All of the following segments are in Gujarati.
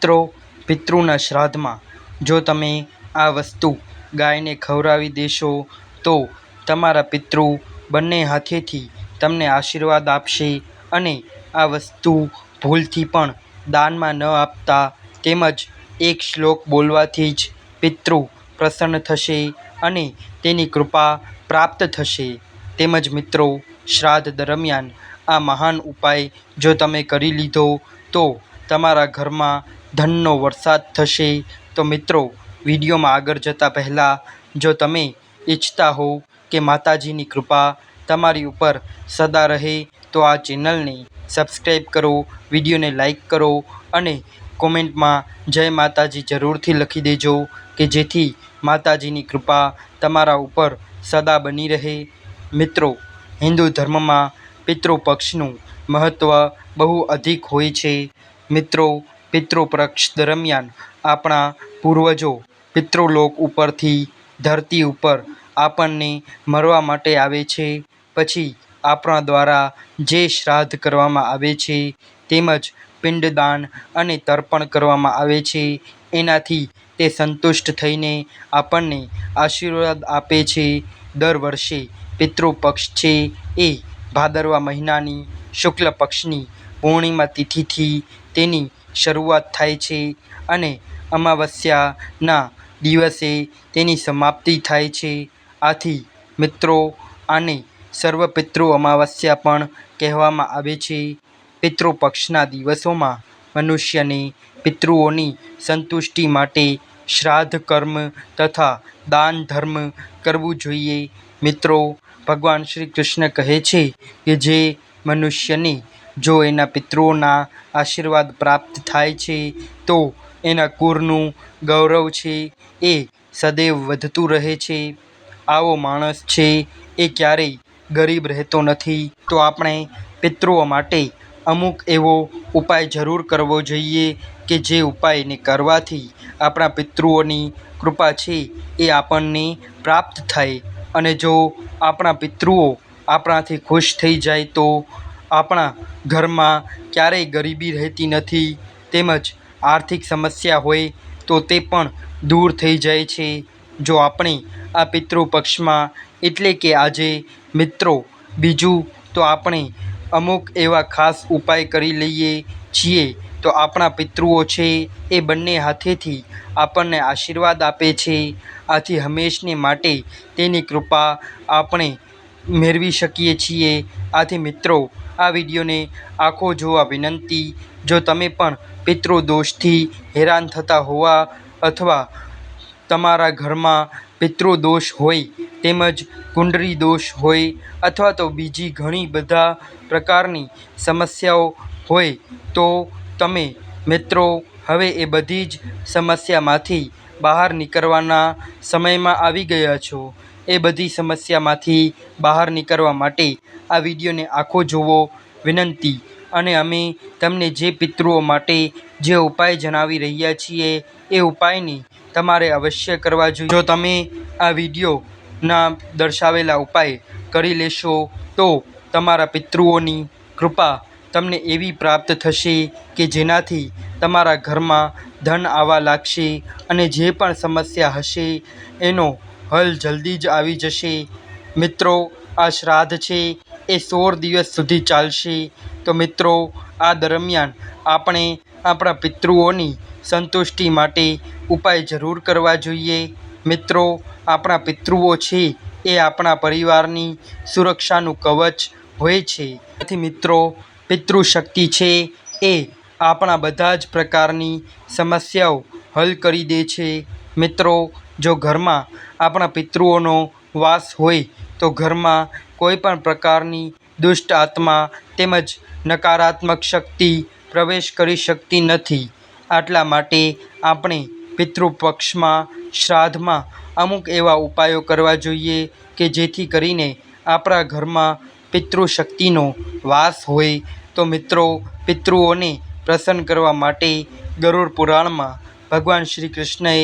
મિત્રો, પિતૃના શ્રાદ્ધમાં જો તમે આ વસ્તુ ગાયને ખવડાવી દેશો, તો તમારા પિતૃ બંને હાથેથી તમને આશીર્વાદ આપશે અને આ વસ્તુ ભૂલથી પણ દાનમાં ન આપતા તેમજ એક શ્લોક બોલવાથી જ પિતૃ પ્રસન્ન થશે અને તેની કૃપા પ્રાપ્ત થશે. તેમજ મિત્રો, શ્રાદ્ધ દરમિયાન આ મહાન ઉપાય જો તમે કરી લીધો, તો તમારા ઘરમાં ધનનો વરસાદ થશે. તો મિત્રો, વિડીયોમાં આગળ જતાં પહેલાં, જો તમે ઈચ્છતા હો કે માતાજીની કૃપા તમારી ઉપર સદા રહે, તો આ ચેનલને સબસ્ક્રાઈબ કરો, વિડીયોને લાઈક કરો અને કોમેન્ટમાં જય માતાજી જરૂરથી લખી દેજો કે જેથી માતાજીની કૃપા તમારા ઉપર સદા બની રહે. મિત્રો, હિન્દુ ધર્મમાં પિતૃપક્ષનું મહત્ત્વ બહુ અધિક હોય છે. મિત્રો પિતૃ પક્ષ દરમિયાન આપણા પૂર્વજો પિતૃલોક ઉપરથી ધરતી ઉપર આપણને મરવા માટે આવે છે. પછી આપણા દ્વારા જે શ્રાદ્ધ કરવામાં આવે છે તેમજ પિંડદાન અને તર્પણ કરવામાં આવે છે. એનાથી તે સંતુષ્ટ થઈને આપણને આશીર્વાદ આપે છે. દર વર્ષે પિતૃપક્ષ છે એ ભાદરવા મહિનાની શુક્લ પક્ષની પૂર્ણિમા તિથિથી તેની શરૂઆત થાય છે અને અમાવસ્યાના દિવસે તેની સમાપ્તિ થાય છે. આથી મિત્રો, આને સર્વ પિતૃ અમાવસ્યા પણ કહેવામાં આવે છે. પિતૃ પક્ષના દિવસોમાં મનુષ્યને પિતૃઓની સંતુષ્ટિ માટે શ્રાદ્ધ કર્મ તથા દાન ધર્મ કરવું જોઈએ. મિત્રો, ભગવાન શ્રી કૃષ્ણ કહે છે કે જે મનુષ્યને જો એના પિતૃઓના આશીર્વાદ પ્રાપ્ત થાય છે, તો એના કુળનું ગૌરવ છે, એ સદૈવ વધતું રહે છે. આવો માણસ છે, એ ક્યારેય ગરીબ રહેતો નથી. તો આપણે પિતૃઓ માટે અમુક એવો ઉપાય જરૂર કરવો જોઈએ કે જે ઉપાયને કરવાથી આપણા પિતૃઓની કૃપા છે, એ આપણને પ્રાપ્ત થાય. અને જો આપણા પિતૃઓ આપણાથી ખુશ થઈ જાય તો આપણા ઘરમાં ક્યારેય ગરીબી રહેતી નથી, તેમજ આર્થિક સમસ્યા હોય તો તે પણ દૂર થઈ જાય છે. જો આપણે આ પિતૃ પક્ષમાં એટલે કે આજે મિત્રો બીજું તો આપણે અમુક એવા ખાસ ઉપાય કરી લઈએ છીએ તો આપણા પિતૃઓ છે એ બંને હાથેથી આપણને આશીર્વાદ આપે છે. આથી હંમેશને માટે તેની કૃપા આપણે મેળવી શકીએ છીએ. આથી મિત્રો, આ વિડીયોને આખો જોવા વિનંતી. જો તમે પણ પિતૃ દોષથી હેરાન થતા હોવા અથવા તમારા ઘરમાં પિતૃ દોષ હોય, તેમજ કુંડળી દોષ હોય અથવા તો બીજી ઘણી બધા પ્રકારની સમસ્યાઓ હોય, તો તમે મિત્રો, હવે એ બધી જ સમસ્યામાંથી બહાર નીકળવાના સમયમાં આવી ગયા છો. એ બધી સમસ્યામાંથી બહાર નીકળવા માટે આ વિડીયોને આખો જોવો વિનંતી. અને અમે તમને જે પિતૃઓ માટે જે ઉપાય જણાવી રહ્યા છીએ એ ઉપાયની તમારે અવશ્ય કરવા જોઈએ. જો તમે આ વિડીયોના દર્શાવેલા ઉપાય કરી લેશો તો તમારા પિતૃઓની કૃપા તમને એવી પ્રાપ્ત થશે કે જેનાથી તમારા ઘરમાં ધન આવવા લાગશે અને જે પણ સમસ્યા હશે એનો હલ જલ્દી જ આવી જશે. મિત્રો, આ શ્રાદ્ધ છે, એ સોળ દિવસ સુધી ચાલશે. તો મિત્રો, આ દરમિયાન આપણે આપણા પિતૃઓની સંતુષ્ટિ માટે ઉપાય જરૂર કરવા જોઈએ. મિત્રો, આપણા પિતૃઓ છે, એ આપણા પરિવારની સુરક્ષાનું કવચ હોય છે. તેથી મિત્રો, પિતૃશક્તિ છે, એ આપણા બધા જ પ્રકારની સમસ્યાઓ હલ કરી દે છે. મિત્રો જો ઘરમાં આપણા પિતૃઓનો વાસ હોય, તો ઘરમાં કોઈ પણ પ્રકારની દુષ્ટ આત્મા તેમજ નકારાત્મક શક્તિ પ્રવેશ કરી શકતી નથી. આટલા માટે આપણે પિતૃ પક્ષમાં શ્રાદ્ધમાં અમુક એવા ઉપાયો કરવા જોઈએ કે જેથી કરીને આપણા ઘરમાં પિતૃ શક્તિનો વાસ હોય. તો મિત્રો, પિતૃઓને પ્રસન્ન કરવા માટે ગરુડ પુરાણમાં ભગવાન શ્રી કૃષ્ણએ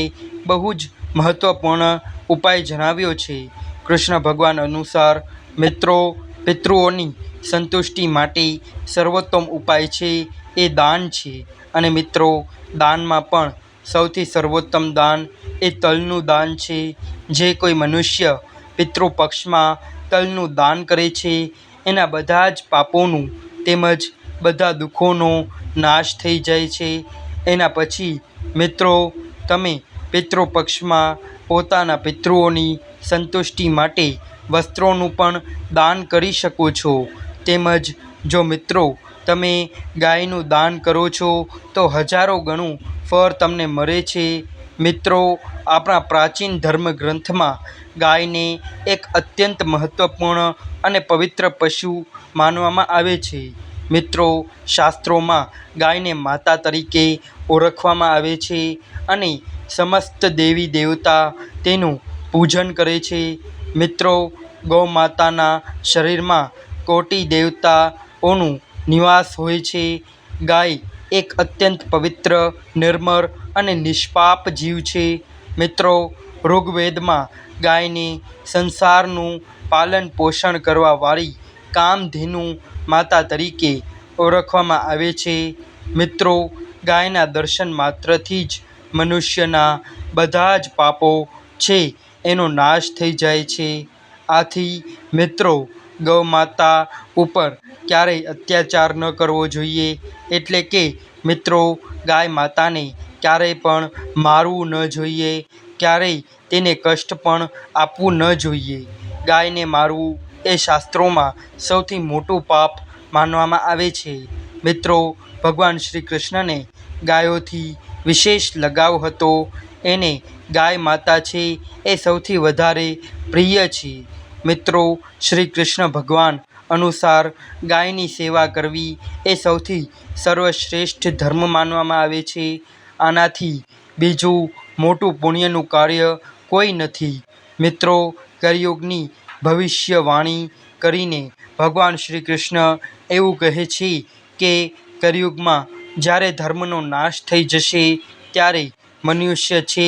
બહુ જ મહત્ત્વપૂર્ણ ઉપાય જણાવ્યો છે. કૃષ્ણ ભગવાન અનુસાર મિત્રો, પિતૃઓની સંતુષ્ટિ માટે સર્વોત્તમ ઉપાય છે એ દાન છે. અને મિત્રો, દાનમાં પણ સૌથી સર્વોત્તમ દાન એ તલનું દાન છે. જે કોઈ મનુષ્ય પિતૃપક્ષમાં તલનું દાન કરે છે, એના બધા જ પાપોનું તેમજ બધા દુઃખોનો નાશ થઈ જાય છે. એના પછી મિત્રો, તમે પિતૃપક્ષમાં પોતાના પિતૃઓની સંતુષ્ટિ માટે વસ્ત્રોનું પણ દાન કરી શકો છો. તેમજ જો મિત્રો, તમે ગાયનું દાન કરો છો, તો હજારો ગણું ફળ તમને મળે છે. મિત્રો, આપણા પ્રાચીન ધર્મ ગ્રંથમાં ગાયને એક અત્યંત મહત્ત્વપૂર્ણ અને પવિત્ર પશુ માનવામાં આવે છે. મિત્રો, શાસ્ત્રોમાં ગાયને માતા તરીકે ઓળખવામાં આવે છે અને સમસ્ત દેવી દેવતા તેનું પૂજન કરે છે. મિત્રો, ગૌમાતાના શરીરમાં કોટી દેવતાઓનું નિવાસ હોય છે. ગાય એક અત્યંત પવિત્ર, નિર્મળ અને નિષ્પાપ જીવ છે. મિત્રો, ઋગ્વેદમાં ગાયને સંસારનું પાલન પોષણ કરવાવાળી કામધેનુ માતા તરીકે ઓળખવામાં આવે છે. મિત્રો, ગાયના દર્શન માત્રથી જ મનુષ્યના બધા જ પાપો છે, એનો નાશ થઈ જાય છે. આથી મિત્રો ગૌ માતા ઉપર ક્યારેય અત્યાચાર ન કરવો જોઈએ, એટલે કે મિત્રો, ગાય માતાને ક્યારેય પણ મારવું ન જોઈએ, ક્યારેય તેને કષ્ટ પણ આપવું ન જોઈએ. ગાયને મારવું એ શાસ્ત્રોમાં સૌથી મોટું પાપ માનવામાં આવે છે. મિત્રો, ભગવાન શ્રી કૃષ્ણને ગાયોથી વિશેષ લગાવ હતો. એને ગાય માતા છે એ સૌથી વધારે પ્રિય છે. મિત્રો, શ્રી કૃષ્ણ ભગવાન અનુસાર ગાયની સેવા કરવી એ સૌથી સર્વશ્રેષ્ઠ ધર્મ માનવામાં આવે છે. આનાથી બીજું મોટું પુણ્યનું કાર્ય કોઈ નથી. મિત્રો, કરિયુગની ભવિષ્યવાણી કરીને ભગવાન શ્રી કૃષ્ણ એવું કહે છે કે કલિયુગમાં જ્યારે ધર્મનો નાશ થઈ જશે, ત્યારે મનુષ્ય છે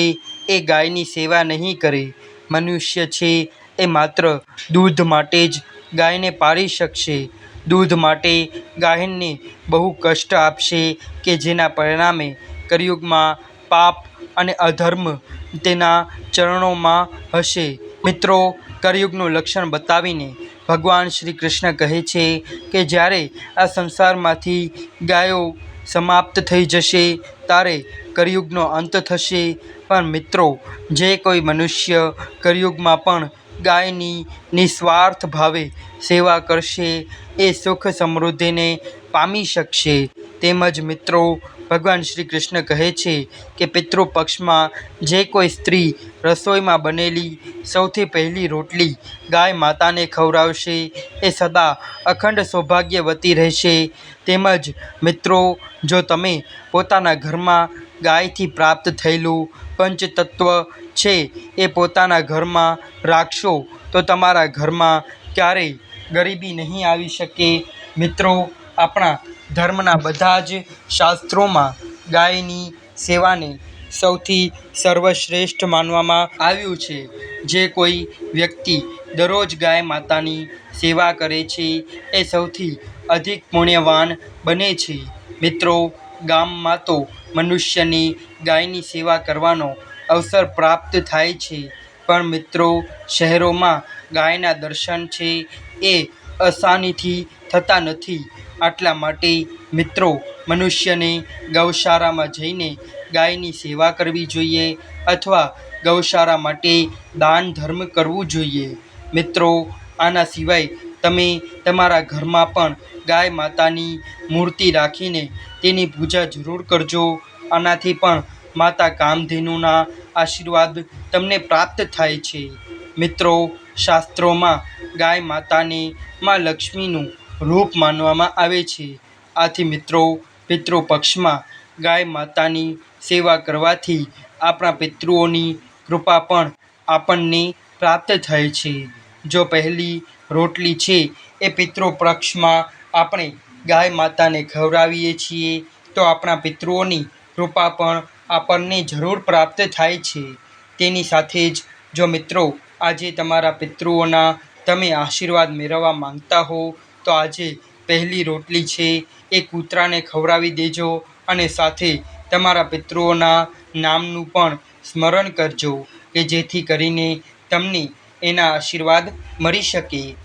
એ ગાયની સેવા નહીં કરે. મનુષ્ય છે એ માત્ર દૂધ માટે જ ગાયને પાળી શકશે. દૂધ માટે ગાયને બહુ કષ્ટ આપશે કે જેના પરિણામે કરિયુગમાં પાપ અને અધર્મ તેના ચરણોમાં હશે. મિત્રો કરિયુગનું લક્ષણ બતાવીને ભગવાન શ્રી કૃષ્ણ કહે છે કે જ્યારે આ સંસારમાંથી ગાયો સમાપ્ત થઈ જશે. ત્યારે કરિયુગનો અંત થશે. પણ મિત્રો, જે કોઈ મનુષ્ય કરિયુગમાં પણ ગાયની નિસ્વાર્થ ભાવે સેવા કરશે, એ સુખ સમૃદ્ધિને પામી શકશે. તેમજ મિત્રો ભગવાન શ્રી કૃષ્ણ કહે છે કે પિતૃપક્ષમાં જે કોઈ સ્ત્રી રસોઈમાં બનેલી સૌથી પહેલી રોટલી ગાય માતાને ખવડાવશે, એ સદા અખંડ સૌભાગ્યવતી રહેશે. તેમજ મિત્રો, જો તમે પોતાના ઘરમાં ગાયથી પ્રાપ્ત થયેલું પંચતત્વ છે, એ પોતાના ઘરમાં રાખશો, તો તમારા ઘરમાં ક્યારેય ગરીબી નહીં આવી શકે. મિત્રો, આપણા ધર્મના બધા જ શાસ્ત્રોમાં ગાયની સેવાને સૌથી સર્વશ્રેષ્ઠ માનવામાં આવ્યું છે. જે કોઈ વ્યક્તિ દરરોજ ગાય માતાની સેવા કરે છે, એ સૌથી અધિક પુણ્યવાન બને છે. મિત્રો, ગામમાં તો મનુષ્યને ગાયની સેવા કરવાનો અવસર પ્રાપ્ત થાય છે. પણ મિત્રો, શહેરોમાં ગાયના દર્શન છે એ આસાનીથી થતા નથી. આટલા માટે મિત્રો, મનુષ્યને ગૌશાળામાં જઈને ગાયની સેવા કરવી જોઈએ અથવા ગૌશાળા માટે દાન ધર્મ કરવું જોઈએ. મિત્રો, આના સિવાય તમે તમારા ઘરમાં પણ ગાય માતાની મૂર્તિ રાખીને તેની પૂજા જરૂર કરજો. આનાથી પણ માતા કામધેનુના આશીર્વાદ તમને પ્રાપ્ત થાય છે. મિત્રો શાસ્ત્રોમાં ગાય માતાને માં લક્ષ્મીનું રૂપ માનવામાં આવે છે. આથી મિત્રો, પિતૃપક્ષમાં ગાય માતાની સેવા કરવાથી આપણા પિતૃઓની કૃપા પણ આપણને પ્રાપ્ત થાય છે. જો પહેલી રોટલી છે, એ પિતૃપક્ષમાં આપણે ગાય માતાને ખવડાવીએ છીએ, તો આપણા પિતૃઓની કૃપા પણ આપણને જરૂર પ્રાપ્ત થાય છે. તેની સાથે જ જો મિત્રો આજે તમારા પિતૃઓના તમે આશીર્વાદ મેળવવા માંગતા હો, તો આજે પહેલી રોટલી છે, એ કૂતરાને ખવડાવી દેજો અને સાથે તમારા પિતૃઓના નામનું પણ સ્મરણ કરજો, કે જેથી કરીને તમને એના આશીર્વાદ મળી શકે.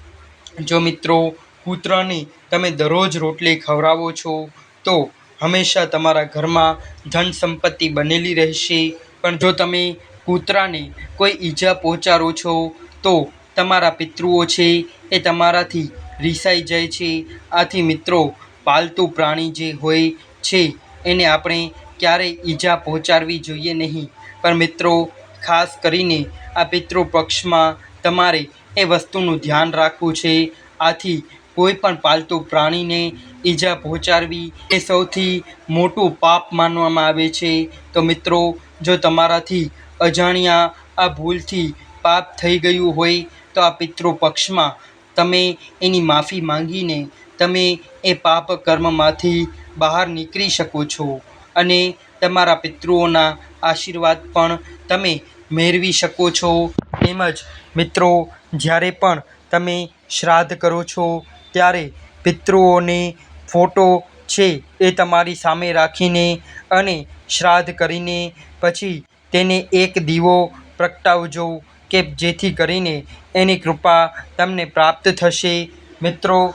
જો મિત્રો, કૂતરાને તમે દરરોજ રોટલી ખવડાવો છો, તો હંમેશા તમારા ઘરમાં ધન સંપત્તિ બનેલી રહેશે. પણ જો તમે કૂતરાને કોઈ ઈજા પહોંચાડો છો તો તમારા પિતૃઓ છે એ તમારાથી રિસાઈ જાય છે. આથી મિત્રો, પાલતુ પ્રાણી જે હોય છે એને આપણે ક્યારેય ઈજા પહોંચાડવી જોઈએ નહીં. પણ મિત્રો, ખાસ કરીને આ પિતૃ પક્ષમાં તમારે એ વસ્તુનું ધ્યાન રાખવું છે. આથી કોઈ પણ પાલતુ પ્રાણીને ઈજા પહોંચાડવી એ સૌથી મોટું પાપ માનવામાં આવે છે. તો મિત્રો, જો તમારાથી અજાણ્યા આ ભૂલથી પાપ થઈ ગયું હોય તો આ પિતૃ પક્ષમાં તમે એની માફી માંગીને તમે એ પાપ કર્મમાંથી બહાર નીકળી શકો છો અને તમારા પિતૃઓના આશીર્વાદ પણ તમે મેળવી શકો છો. તેમજ મિત્રો, જ્યારે પણ તમે શ્રાદ્ધ કરો છો, ત્યારે પિતૃઓને ફોટો છે એ તમારી સામે રાખીને અને શ્રાદ્ધ કરીને પછી તેને એક દીવો પ્રગટાવજો કે જેથી કરીને એની કૃપા તમને પ્રાપ્ત થશે. મિત્રો,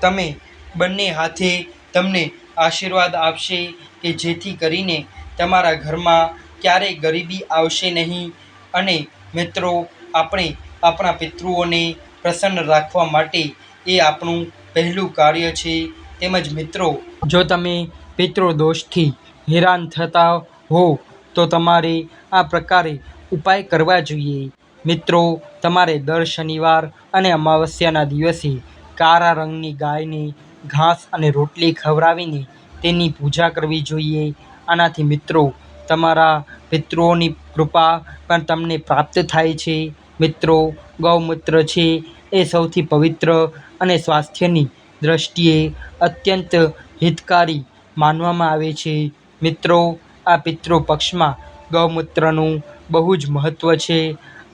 તમે બંને હાથે તમને આશીર્વાદ આપશે કે જેથી કરીને તમારા ઘરમાં ક્યારેય ગરીબી આવશે નહીં. અને મિત્રો, આપણે આપણા પિતૃઓને પ્રસન્ન રાખવા માટે એ આપણું પહેલું કાર્ય છે. તેમજ મિત્રો, જો તમે પિતૃ દોષથી હેરાન થતા હો તો તમારે આ પ્રકારે ઉપાય કરવા જોઈએ. મિત્રો, તમારે દર શનિવાર અને અમાવસ્યાના દિવસે કાળા રંગની ગાયને ઘાસ અને રોટલી ખવડાવીને તેની પૂજા કરવી જોઈએ. આનાથી મિત્રો, તમારા પિતૃઓની કૃપા પણ તમને પ્રાપ્ત થાય છે. મિત્રો, ગૌમૂત્ર છે એ સૌથી પવિત્ર અને સ્વાસ્થ્યની દ્રષ્ટિએ અત્યંત હિતકારી માનવામાં આવે છે. મિત્રો આ પિતૃ પક્ષમાં ગૌમૂત્રનું બહુ જ મહત્ત્વ છે.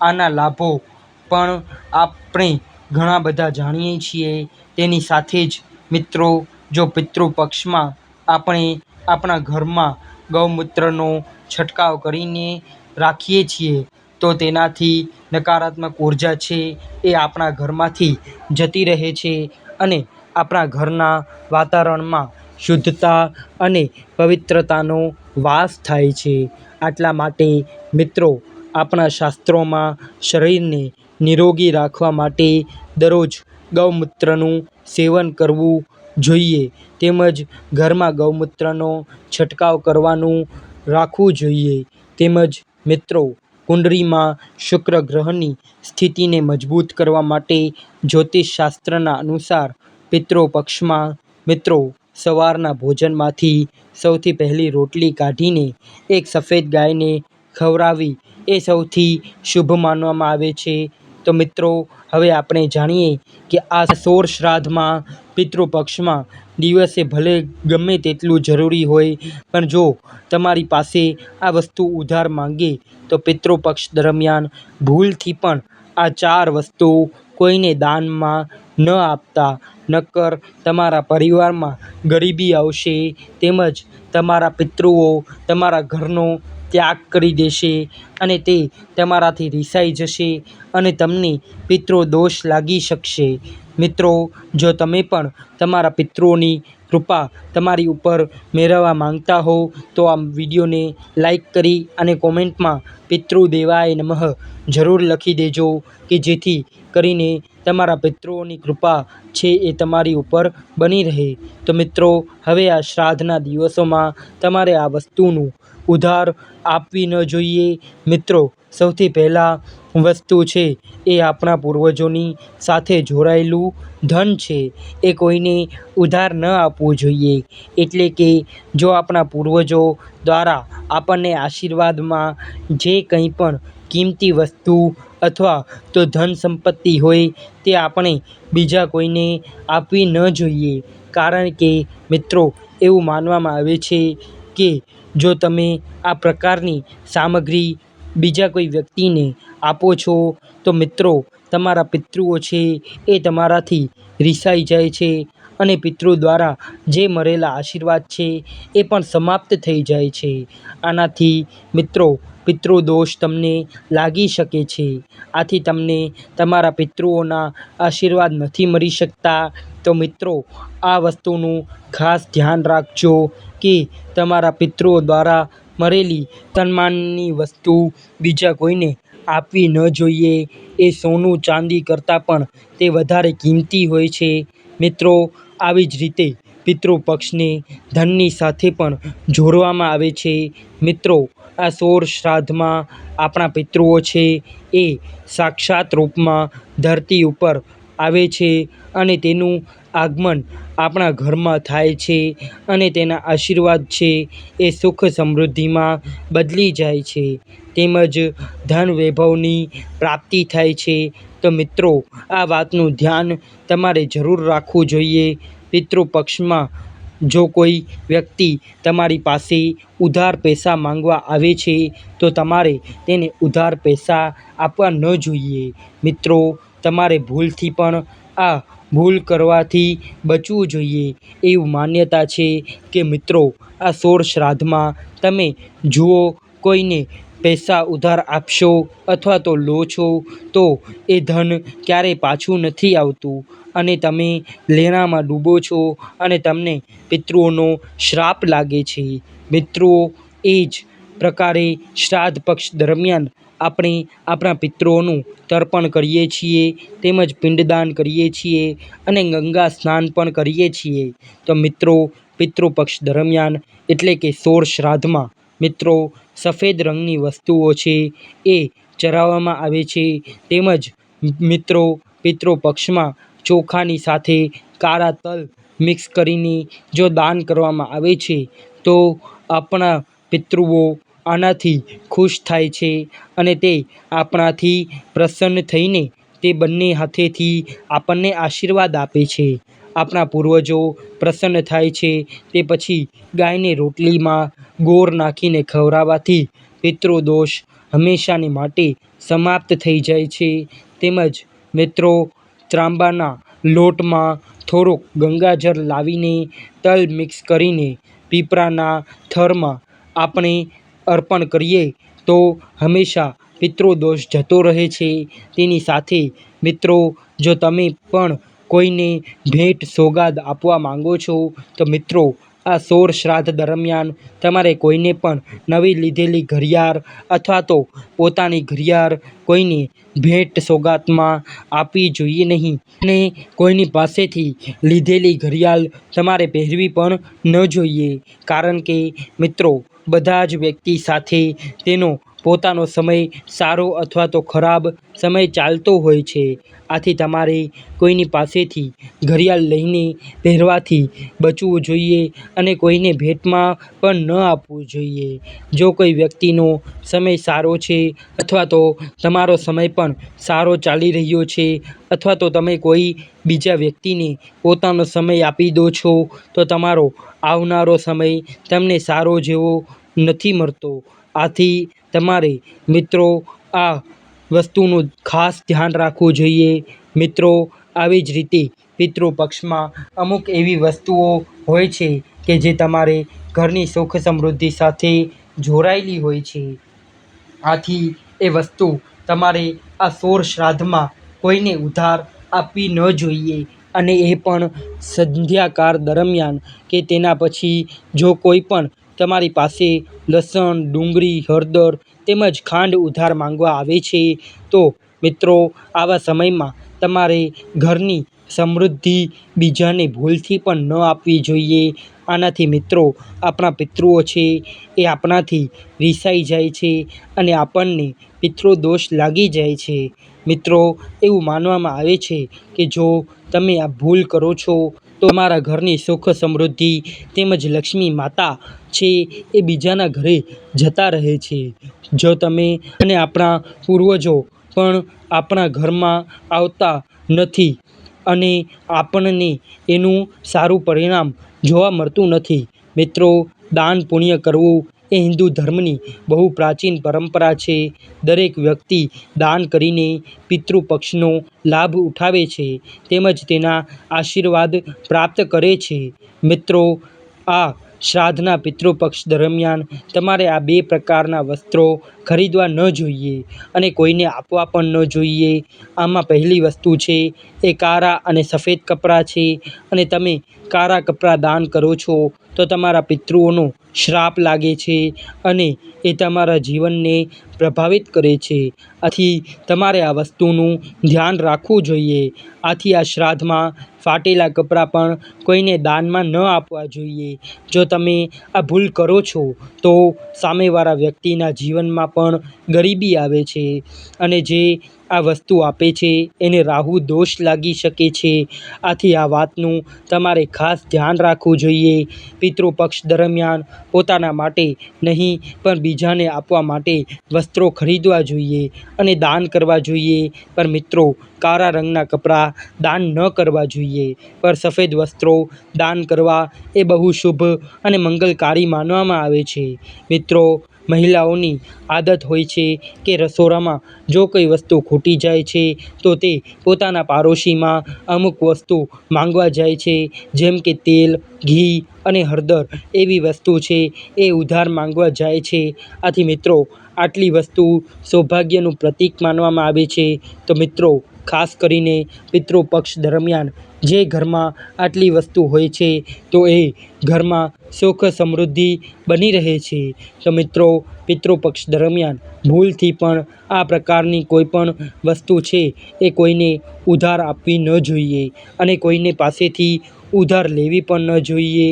આના લાભો પણ આપણે ઘણા બધા જાણીએ છીએ. તેની સાથે જ મિત્રો, જો પિતૃ પક્ષમાં આપણે આપણા ઘરમાં ગૌમૂત્રનો છંટકાવ કરીને રાખીએ છીએ, તો તેનાથી નકારાત્મક ઊર્જા છે એ આપણા ઘરમાંથી જતી રહે છે અને આપણા ઘરના વાતાવરણમાં શુદ્ધતા અને પવિત્રતાનો વાસ થાય છે. આટલા માટે મિત્રો આપણા શાસ્ત્રોમાં શરીરને નિરોગી રાખવા માટે દરરોજ ગૌમૂત્રનું સેવન કરવું જોઈએ. તેમજ ઘરમાં ગૌમૂત્રનો છંટકાવ કરવાનું રાખવું જોઈએ. તેમજ મિત્રો, કુંડળીમાં શુક્ર ગ્રહની સ્થિતિને મજબૂત કરવા માટે જ્યોતિષ શાસ્ત્રના અનુસાર પિતૃ પક્ષમાં મિત્રો સવારના ભોજનમાંથી સૌથી પહેલી રોટલી કાઢીને એક સફેદ ગાયને ખવડાવવી એ સૌથી શુભ માનવામાં આવે છે. તો મિત્રો, હવે આપણે જાણીએ કે આ સોળ શ્રાદ્ધમાં પિતૃપક્ષમાં દિવસે ભલે ગમે તેટલું જરૂરી હોય, પણ જો તમારી પાસે આ વસ્તુ ઉધાર માંગે, તો પિતૃપક્ષ દરમિયાન ભૂલથી પણ આ ચાર વસ્તુ કોઈને દાનમાં ન આપતા. નક્કર તમારા પરિવારમાં ગરીબી આવશે, તેમજ તમારા પિતૃઓ તમારા ઘરનો ત્યાગ કરી દેશે અને તે તમારાથી રિસાઈ જશે અને તમને પિતૃ દોષ લાગી શકશે. મિત્રો, જો તમે પણ તમારા પિતૃઓની કૃપા તમારી ઉપર મેળવવા માંગતા હો, તો આ વિડીયોને લાઈક કરી અને કોમેન્ટમાં પિતૃ દેવાય નમઃ જરૂર લખી દેજો કે જેથી કરીને તમારા પિતૃઓની કૃપા છે એ તમારી ઉપર બની રહે. તો મિત્રો, હવે આ શ્રાદ્ધના દિવસોમાં તમારે આ વસ્તુનું ઉધાર આપવી ન જોઈએ. મિત્રો, સૌથી પહેલાં વસ્તુ છે એ આપણા પૂર્વજોની સાથે જોડાયેલું ધન છે. એ કોઈને ઉધાર ન આપવું જોઈએ. એટલે કે જો આપણા પૂર્વજો દ્વારા આપણને આશીર્વાદમાં જે કંઈ પણ કિંમતી વસ્તુ અથવા તો ધન સંપત્તિ હોય તે આપણે બીજા કોઈને આપવી ન જોઈએ. કારણ કે મિત્રો, એવું માનવામાં આવે છે કે જો તમે આ પ્રકારની સામગ્રી બીજા કોઈ વ્યક્તિને આપો છો, તો મિત્રો, તમારા પિતૃઓ છે એ તમારાથી રિસાઈ જાય છે. અને પિતૃ દ્વારા જે મળેલા આશીર્વાદ છે એ પણ સમાપ્ત થઈ જાય છે. આનાથી મિત્રો પિતૃદોષ તમને લાગી શકે છે. આથી તમને તમારા પિતૃઓના આશીર્વાદ નથી મળી શકતા. તો મિત્રો, આ વસ્તુનું ખાસ ધ્યાન રાખજો કે તમારા પિતૃઓ દ્વારા મળેલી સન્માનની વસ્તુ બીજા કોઈને આપવી ન જોઈએ. એ સોનું ચાંદી કરતાં પણ તે વધારે કિંમતી હોય છે. મિત્રો આવી જ રીતે પિતૃ પક્ષને ધનની સાથે પણ જોડવામાં આવે છે. મિત્રો, આ સોળ શ્રાદ્ધમાં આપણા પિતૃઓ છે એ સાક્ષાત રૂપમાં ધરતી ઉપર આવે છે અને તેનું આગમન આપણા ઘરમાં થાય છે અને તેના આશીર્વાદ છે એ સુખ સમૃદ્ધિમાં બદલી જાય છે. તેમજ ધન વૈભવની પ્રાપ્તિ થાય છે. તો મિત્રો, આ વાતનું ધ્યાન તમારે જરૂર રાખવું જોઈએ. પિતૃ પક્ષમાં જો કોઈ વ્યક્તિ તમારી પાસે ઉધાર પૈસા માંગવા આવે છે, તો તમારે તેને ઉધાર પૈસા આપવા ન જોઈએ. મિત્રો, તમારે ભૂલથી પણ આ ભૂલ કરવાથી બચવું જોઈએ. એવું માન્યતા છે કે મિત્રો, આ સોળ શ્રાદ્ધમાં તમે જુઓ કોઈને પૈસા ઉધાર આપશો અથવા તો લો છો, તો એ ધન ક્યારેય પાછું નથી આવતું. અને તમે લેણામાં ડૂબો છો અને તમને પિતૃઓનો શ્રાપ લાગે છે. મિત્રો, એ જ પ્રકારે શ્રાદ્ધ પક્ષ દરમિયાન આપણે આપણા પિતૃઓનું તર્પણ કરીએ છીએ, તેમજ પિંડદાન કરીએ છીએ અને ગંગા સ્નાન પણ કરીએ છીએ. તો મિત્રો, પિતૃ પક્ષ દરમિયાન એટલે કે સોળ શ્રાદ્ધમાં મિત્રો સફેદ રંગની વસ્તુઓ છે એ ચરાવવામાં આવે છે. તેમજ મિત્રો પિતૃ પક્ષમાં ચોખાની સાથે કાળા તલ મિક્સ કરીને જો દાન કરવામાં આવે છે, તો આપણા પિતૃઓ આનાથી ખુશ થાય છે અને તે આપણાથી પ્રસન્ન થઈને તે બંને હાથેથી આપણને આશીર્વાદ આપે છે. આપણા પૂર્વજો પ્રસન્ન થાય છે, તે પછી ગાયને રોટલીમાં ગોળ નાખીને ખવડાવવાથી પિતૃદોષ હંમેશાને માટે સમાપ્ત થઈ જાય છે. તેમજ મિત્રો, ત્રાંબાના લોટમાં થોડુંક ગંગાજળ લાવીને તલ મિક્સ કરીને પીપળાના થડમાં આપણે અર્પણ કરીએ તો હંમેશા પિતૃદોષ જતો રહે છે. તેની સાથે મિત્રો, જો તમે પણ કોઈને ભેટ સોગાદ આપવા માંગો છો, તો મિત્રો આ સોળ શ્રાદ્ધ દરમિયાન તમારે કોઈને પણ નવી લીધેલી ઘડિયાળ અથવા તો પોતાની ઘડિયાળ કોઈને ભેટ સોગાતમાં આપવી જોઈએ નહીં. અને કોઈની પાસેથી લીધેલી ઘડિયાળ તમારે પહેરવી પણ ન જોઈએ. કારણ કે મિત્રો, બધા જ વ્યક્તિ સાથે તેનો પોતાનો સમય સારો અથવા તો ખરાબ સમય ચાલતો હોય છે. આથી તમારે કોઈની પાસેથી ઘડિયાળ લઈને પહેરવાથી બચવું જોઈએ અને કોઈને ભેટમાં પણ ન આપવું જોઈએ. જો કોઈ વ્યક્તિનો સમય સારો છે અથવા તો તમારો સમય પણ સારો ચાલી રહ્યો છે અથવા તો તમે કોઈ બીજા વ્યક્તિને પોતાનો સમય આપી દો છો, તો તમારો આવનારો સમય તમને સારો જેવો નથી મળતો. આથી તમારે મિત્રો આ વસ્તુનું ખાસ ધ્યાન રાખવું જોઈએ. મિત્રો, આવી જ રીતે પિતૃપક્ષમાં અમુક એવી વસ્તુઓ હોય છે કે જે તમારે ઘરની સુખ સમૃદ્ધિ સાથે જોડાયેલી હોય છે. આથી એ વસ્તુ તમારે આ સોળ શ્રાદ્ધમાં કોઈને ઉધાર આપવી ન જોઈએ અને એ પણ સંધ્યાકાળ દરમિયાન કે તેના પછી જો કોઈ પણ તમારી પાસે લસણ, ડુંગળી, હળદર તેમજ ખાંડ ઉધાર માંગવા આવે છે. તો મિત્રો, આવા સમયમાં તમારે ઘરની સમૃદ્ધિ બીજાને ભૂલથી પણ ન આપવી જોઈએ. આનાથી મિત્રો, આપણા પિતૃઓ છે એ આપણાથી રિસાઈ જાય છે અને આપણને પિતૃદોષ લાગી જાય છે. મિત્રો, એવું માનવામાં આવે છે કે જો તમે આ ભૂલ કરો છો, તો તમારા ઘરની સુખ સમૃદ્ધિ તેમજ લક્ષ્મી માતા છે, એ બીજાના ઘરે જતા રહે છે. જો તમે અને આપણા પૂર્વજો પણ આપણા ઘરમાં આવતા નથી અને આપણને એનું સારું પરિણામ જોવા મળતું નથી. મિત્રો, દાન પુણ્ય કરવું એ હિન્દુ ધર્મની બહુ પ્રાચીન પરંપરા છે. દરેક વ્યક્તિ દાન કરીને પિતૃપક્ષનો લાભ ઉઠાવે છે, તેમજ તેના આશીર્વાદ પ્રાપ્ત કરે છે. મિત્રો, આ શ્રાદ્ધના પિતૃપક્ષ દરમિયાન તમારે આ બે પ્રકારના વસ્ત્રો ખરીદવા ન જોઈએ અને કોઈને આપવા પણ ન જોઈએ. આમાં પહેલી વસ્તુ છે, એ કાળા અને સફેદ કપડાં છે અને તમે કાળા કપડાં દાન કરો છો. તો તમારા પિતૃઓનો શ્રાપ લાગે છે અને એ તમારા જીવનને પ્રભાવિત કરે છે. આથી તમારે આ વસ્તુનું ધ્યાન રાખવું જોઈએ. આથી આ શ્રાદ્ધમાં ફાટેલા કપડાં પણ કોઈને દાનમાં ન આપવા જોઈએ. જો તમે આ ભૂલ કરો છો, તો સામેવાળા વ્યક્તિના જીવનમાં પણ ગરીબી આવે છે. અને જે આ વસ્તુ આપે છે, એને રાહુ દોષ લાગી શકે છે. આથી આ વાતનું તમારે ખાસ ધ્યાન રાખવું જોઈએ. પિતૃપક્ષ દરમિયાન પોતાના માટે નહીં, પણ બીજાને આપવા માટે વસ્ત્રો ખરીદવા જોઈએ અને દાન કરવા જોઈએ. પણ મિત્રો, કાળા રંગના કપડાં દાન ન કરવા જોઈએ. પણ સફેદ વસ્ત્રો દાન કરવા એ બહુ શુભ અને મંગલકારી માનવામાં આવે છે. મિત્રો મહિલાઓની આદત હોય છે કે રસોડામાં જો કંઈ વસ્તુ ખૂટી જાય છે, તો તે પોતાના પાડોશીમાં અમુક વસ્તુ માંગવા જાય છે. જેમ કે તેલ, ઘી અને હળદર એવી વસ્તુ છે, એ ઉધાર માંગવા જાય છે. આથી મિત્રો, આટલી વસ્તુ સૌભાગ્યનું પ્રતીક માનવામાં આવે છે. તો મિત્રો ખાસ કરીને પિતૃપક્ષ દરમિયાન જે ઘરમાં આટલી વસ્તુ હોય છે, તો એ ઘરમાં સુખ સમૃદ્ધિ બની રહે છે. તો મિત્રો પિતૃપક્ષ દરમિયાન ભૂલથી પણ આ પ્રકારની કોઈ પણ વસ્તુ છે, એ કોઈને ઉધાર આપવી ન જોઈએ અને કોઈને પાસેથી ઉધાર લેવી પણ ન જોઈએ.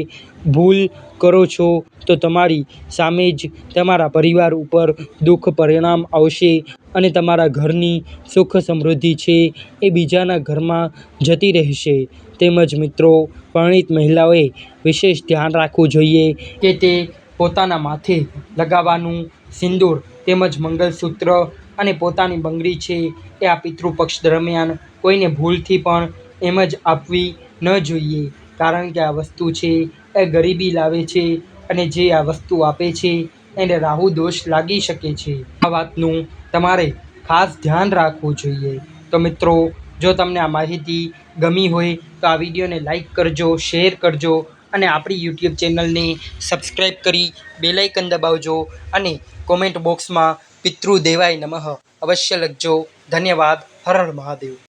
ભૂલ કરો છો, તો તમારી સામે જ તમારા પરિવાર ઉપર દુઃખ પરિણામ આવશે અને તમારા ઘરની સુખ સમૃદ્ધિ છે એ બીજાના ઘરમાં જતી રહેશે. તેમજ મિત્રો, પરણિત મહિલાઓએ વિશેષ ધ્યાન રાખવું જોઈએ કે તે પોતાના માથે લગાવવાનું સિંદૂર તેમજ મંગલસૂત્ર અને પોતાની બંગડી છે એ આ પિતૃપક્ષ દરમિયાન કોઈને ભૂલથી પણ એમ જ આપવી ન જોઈએ. કારણ કે આ વસ્તુ છે ગરીબી લાવે છે અને જે આ વસ્તુ આપે છે, એને રાહુ દોષ લાગી શકે છે. આ વાતનું તમારે ખાસ ધ્યાન રાખવું જોઈએ. તો મિત્રો, જો તમને આ માહિતી ગમી હોય, તો આ વિડીયોને લાઈક કરજો, શેર કરજો અને આપણી યુટ્યુબ ચેનલને સબસ્ક્રાઈબ કરી બેલાઇકન દબાવજો અને કોમેન્ટ બોક્સમાં પિતૃ દેવાય નમઃ અવશ્ય લખજો. ધન્યવાદ. હર મહાદેવ.